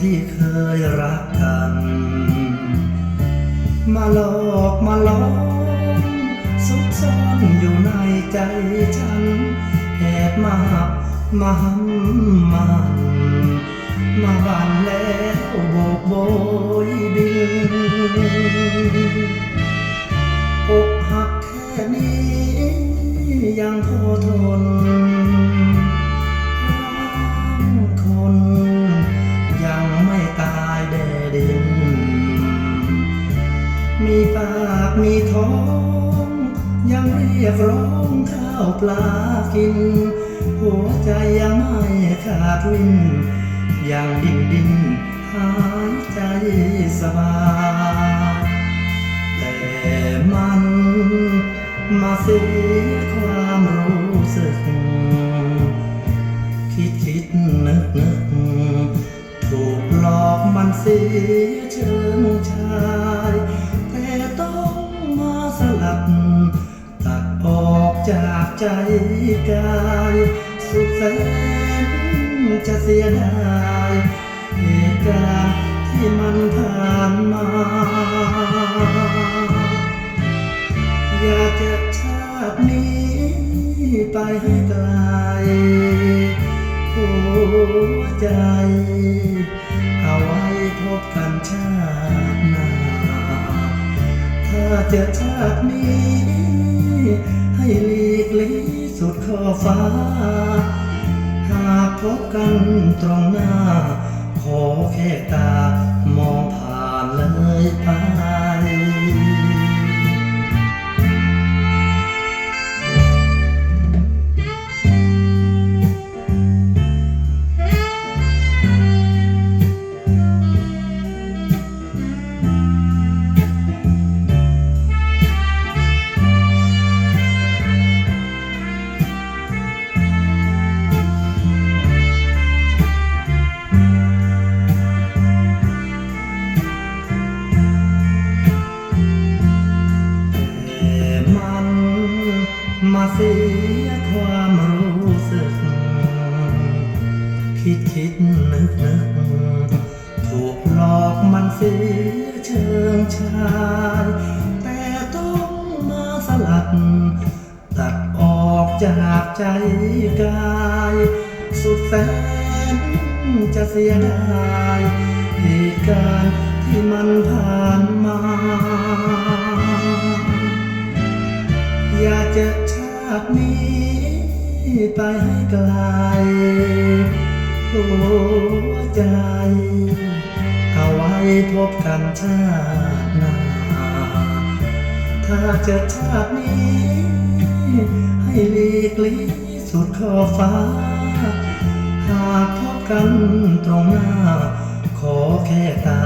ที่เคยรักกัน มาหลอกมาหลอกซุกซ่อนอยู่ในใจฉันแอบมาหับมาหำมันมาบันแล้วโบกโบยบินอกหักแค่นี้ยังพอทน ท้อง ยังเรียกร้องข้าวปลากิน หัวใจยังไม่ขาดวินยังดิ้นดิ้นหายใจสบายแต่มันมาเสียความรู้สึก คิดคิดนึกนึกถูกหลอกมันเสีย จากใจกายสุดแสนจะเสียดายเหตุการณ์ที่มันผ่านมา อยากจะชาตินี้ไปให้ไกลหัวใจ เอาไว้พบกันชาติหน้าถ้าจอชาตินี้ ให้หลีกลีสุดขอบฟ้า หากพบกันตรงหน้า ขอแค่ตามองผ่าน มัน มาเสียความรู้สึก คิดคิดนึกนึกถูกหลอกมันเสียเชิงชายแต่ต้องมาสลัด ตัดออกจากใจกาย สุดแสนจะเสียดายเหตุการณ์ที่มันผ่านมา อยากจะชาตินี้ไปให้ไกลหัวใจ เอาไว้พบกันชาติหน้า ถ้าเจอชาตินี้ ให้หลีกลีสุดขอฟ้า หากพบกันตรงหน้า ขอแค่ตา